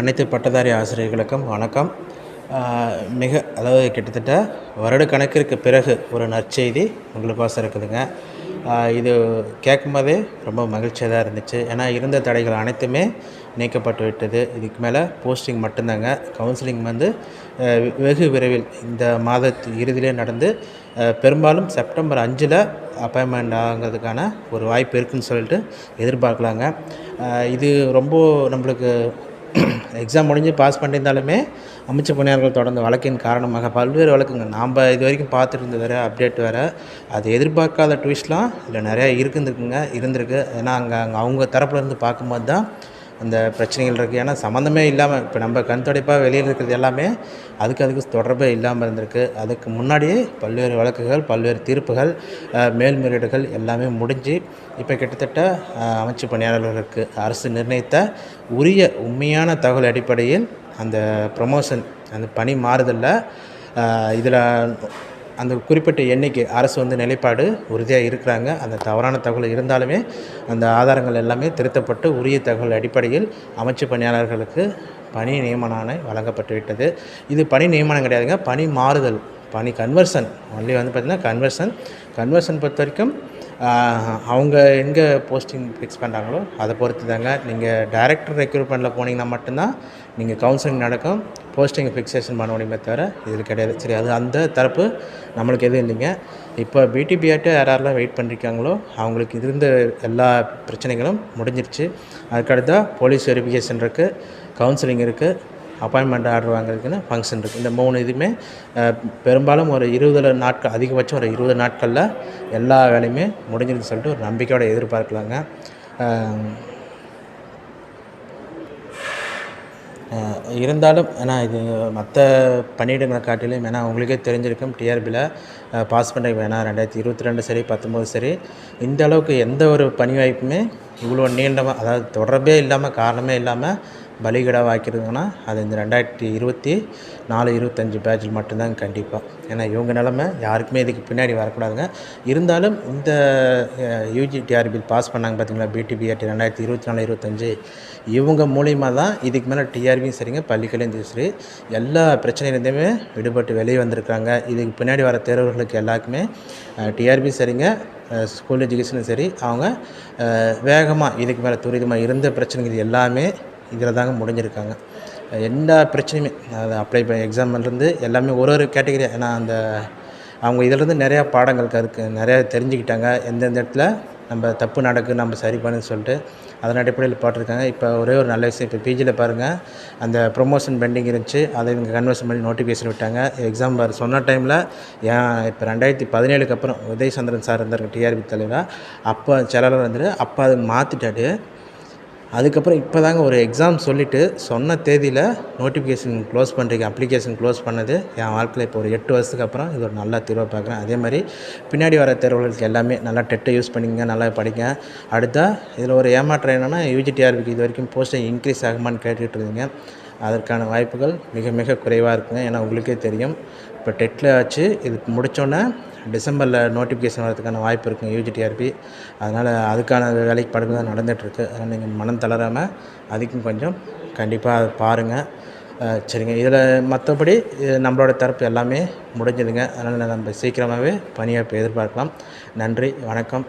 அனைத்து பட்டதாரி ஆசிரியர்களுக்கும் வணக்கம். மிக அதாவது கிட்டத்தட்ட வருடக்கணக்கிற்கு பிறகு ஒரு நற்செய்தி உங்களுக்கோசரம் இருக்குதுங்க. இது கேட்கும்போதே ரொம்ப மகிழ்ச்சியாக தான் இருந்துச்சு. ஏன்னா இருந்த தடைகள் அனைத்துமே நீக்கப்பட்டு விட்டது. இதுக்கு மேலே போஸ்டிங் மட்டும்தாங்க. கவுன்சிலிங் வந்து வெகு விரைவில் இந்த மாதத்து இறுதியிலே நடந்து பெரும்பாலும் செப்டம்பர் அஞ்சில் அப்பாயின்மெண்ட் ஆகிறதுக்கான ஒரு வாய்ப்பு இருக்குதுன்னு சொல்லிட்டு எதிர்பார்க்கலாங்க. இது ரொம்ப நம்மளுக்கு எக்ஸாம் முடிஞ்சு பாஸ் பண்ணியிருந்தாலுமே அமைச்ச பணியாளர்கள் தொடர்ந்த வழக்கின் காரணமாக பல்வேறு வழக்குங்க நாம் இது வரைக்கும் பார்த்துட்டு வேறு அப்டேட் வேறு அது எதிர்பார்க்காத ட்விஸ்ட்லாம் இல்லை நிறையா இருக்குதுக்குங்க இருந்திருக்கு. ஏன்னா அங்கே அங்கே அவங்க தரப்புலேருந்து பார்க்கும்போது தான் அந்த பிரச்சனைகள் இருக்குது ஏன்னா சம்மந்தமே இல்லாமல் இப்போ நம்ம கண் துடைப்பாக வெளியில் இருக்கிறது எல்லாமே அதுக்கு அதுக்கு தொடர்பே இல்லாமல் இருந்திருக்கு. அதுக்கு முன்னாடியே பல்வேறு வழக்குகள் பல்வேறு தீர்ப்புகள் மேல்முறையீடுகள் எல்லாமே முடிஞ்சு இப்போ கிட்டத்தட்ட அமைச்சு பணியாளர்களுக்கு அரசு நிர்ணயித்த உரிய உண்மையான தகவல் அடிப்படையில் அந்த ப்ரொமோஷன் அந்த பணி மாறுதலில் இதில் அந்த குறிப்பிட்ட எண்ணிக்கை அரசு வந்து நிலைப்பாடு உறுதியாக இருக்கிறாங்க. அந்த தவறான தகவல் இருந்தாலுமே அந்த ஆதாரங்கள் எல்லாமே திருத்தப்பட்டு உரிய தகவல் அடிப்படையில் அமைச்சு பணியாளர்களுக்கு பணி நியமன ஆணை வழங்கப்பட்டு விட்டது இது பணி நியமனம் கிடையாதுங்க. பணி மாறுதல் பணி கன்வர்சன் ஒன்லி வந்து பார்த்திங்கன்னா கன்வர்சன் கன்வர்சன் பொறுத்த வரைக்கும் அவங்க எங்கே போஸ்டிங் ஃபிக்ஸ் பண்ணுறாங்களோ அதை பொறுத்து தாங்க நீங்கள் டைரக்டர் ரெக்ரூட்மெண்ட்டில் போனீங்கன்னா மட்டும்தான் நீங்கள் கவுன்சிலிங் நடக்கும். போஸ்டிங் ஃபிக்ஸேஷன் பண்ண முடியுமே தவிர இதில் கிடையாது. சரி அது அந்த தரப்பு நம்மளுக்கு எதுவும் இல்லைங்க. இப்போ பிடிபிஆர்ட்டு யார் யாரெல்லாம் வெயிட் பண்ணியிருக்காங்களோ அவங்களுக்கு இருந்த எல்லா பிரச்சனைகளும் முடிஞ்சிருச்சு. அதுக்கடுத்தா போலீஸ் வெரிஃபிகேஷன் இருக்குது கவுன்சிலிங் இருக்குது அப்பாயின்மெண்ட் ஆர்டர் வாங்குறதுக்குன்னு ஃபங்க்ஷன் இருக்குது இந்த மூணு இதுவுமே பெரும்பாலும் ஒரு இருபது நாட்கள் அதிகபட்சம் ஒரு இருபது நாட்களில் எல்லா வேலையுமே முடிஞ்சிருக்குன்னு சொல்லிட்டு ஒரு நம்பிக்கையோடு எதிர்பார்க்கலாங்க. இருந்தாலும் ஏன்னா இது மற்ற பணியிடங்களை காட்டிலும் ஏன்னா உங்களுக்கே தெரிஞ்சிருக்கும் டிஆர்பியில் பாஸ் பண்ண வேணாம் ரெண்டாயிரத்தி இருபத்தி ரெண்டு சரி பத்தொம்போது சரி இந்த அளவுக்கு எந்த ஒரு பணி வாய்ப்புமே இவ்வளோ நீண்டமாக அதாவது தொடர்பே இல்லாமல் காரணமே இல்லாமல் பலிகடா வாய்க்கிறதுங்கன்னா அது இந்த ரெண்டாயிரத்தி இருபத்தி நாலு இருபத்தஞ்சி பேட்சில் மட்டும்தாங்க கண்டிப்பாக ஏன்னா இவங்க நிலமை யாருக்குமே இதுக்கு பின்னாடி வரக்கூடாதுங்க. இருந்தாலும் இந்த யூஜி டிஆர்பி பாஸ் பண்ணாங்க பார்த்தீங்களா பிடிபிஆர்டி ரெண்டாயிரத்தி இருபத்தி நாலு இருபத்தஞ்சி. இவங்க மூலியமாக தான் இதுக்கு மேலே டிஆர்பியும் சரிங்க பள்ளிக்கலையும் சரி எல்லா பிரச்சனையிலேருந்துமே விடுபட்டு வெளியே வந்திருக்காங்க இதுக்கு பின்னாடி வர தேர்வர்களுக்கு எல்லாருக்குமே டிஆர்பி சரிங்க ஸ்கூல் எஜுகேஷனும் சரி அவங்க வேகமாக இதுக்கு மேலே துரிதமாக இருந்த பிரச்சனைகள் எல்லாமே இதில் தாங்க முடிஞ்சிருக்காங்க. எந்த பிரச்சனையுமே அது அப்ளை பண்ண எக்ஸாம்லேருந்து எல்லாமே ஒரு ஒரு கேட்டகரி ஏன்னா அந்த அவங்க இதிலேருந்து நிறையா பாடங்கள் கருக்கு நிறையா தெரிஞ்சுக்கிட்டாங்க. எந்தெந்த இடத்துல நம்ம தப்பு நடக்கு நம்ம சரி பண்ணுன்னு சொல்லிட்டு அதன் அடிப்படையில் போட்டிருக்காங்க. இப்போ ஒரே ஒரு நல்ல விஷயம் இப்போ பிஜியில் பாருங்கள் அந்த ப்ரொமோஷன் பெண்டிங் இருந்துச்சு. அதை இவங்க கன்வர்ஷன் பண்ணி நோட்டிஃபிகேஷன் விட்டாங்க. எக்ஸாம் பார் சொன்ன டைமில் ஏன் இப்போ ரெண்டாயிரத்தி பதினேழுக்கு அப்புறம் உதய் சந்திரன் சார் இருந்தார் டிஆர்பி தலைவராக அப்போ செயலாளர் வந்துட்டு அப்போ அதை மாற்றிட்டாரு அதுக்கப்புறம் இப்போ தாங்க ஒரு எக்ஸாம் சொல்லிவிட்டு சொன்ன தேதியில் நோட்டிஃபிகேஷன் க்ளோஸ் பண்ணுறீங்க அப்ளிகேஷன் க்ளோஸ் பண்ணது. என் வாழ்க்கையில் இப்போ ஒரு எட்டு வருஷத்துக்கு அப்புறம் இது ஒரு நல்ல தீர்வை பார்க்குறேன். அதே மாதிரி பின்னாடி வர தேர்வுகளுக்கு எல்லாமே நல்லா டெட்டை யூஸ் பண்ணிங்க நல்லா படிங்க. அடுத்தா இதில் ஒரு ஏமாற்றம் என்னென்னா யூஜிடிஆர்பிக்கு இது வரைக்கும் போஸ்டிங் இன்க்ரீஸ் ஆகுமான்னு கேட்டுகிட்டு இருந்தீங்க. அதற்கான வாய்ப்புகள் மிக மிக குறைவாக இருக்குங்க. ஏன்னா உங்களுக்கே தெரியும். இப்போ டெட்டில் ஆச்சு. இது முடித்தோன்னே டிசம்பரில் நோட்டிஃபிகேஷன் வரதுக்கான வாய்ப்பு இருக்குங்க யூஜிடிஆர்பி அதனால் அதுக்கான வேலைக்கு படுப்பு தான் நடந்துகிட்ருக்கு அதனால் நீங்கள் மனம் தளராமல் அதுக்கும் கொஞ்சம் கண்டிப்பாக அதை பாருங்கள் சரிங்க. இதில் மற்றபடி நம்மளோட தரப்பு எல்லாமே முடிஞ்சதுங்க. அதனால் நம்ம சீக்கிரமாகவே பணியாற்ற எதிர்பார்க்கலாம். நன்றி வணக்கம்.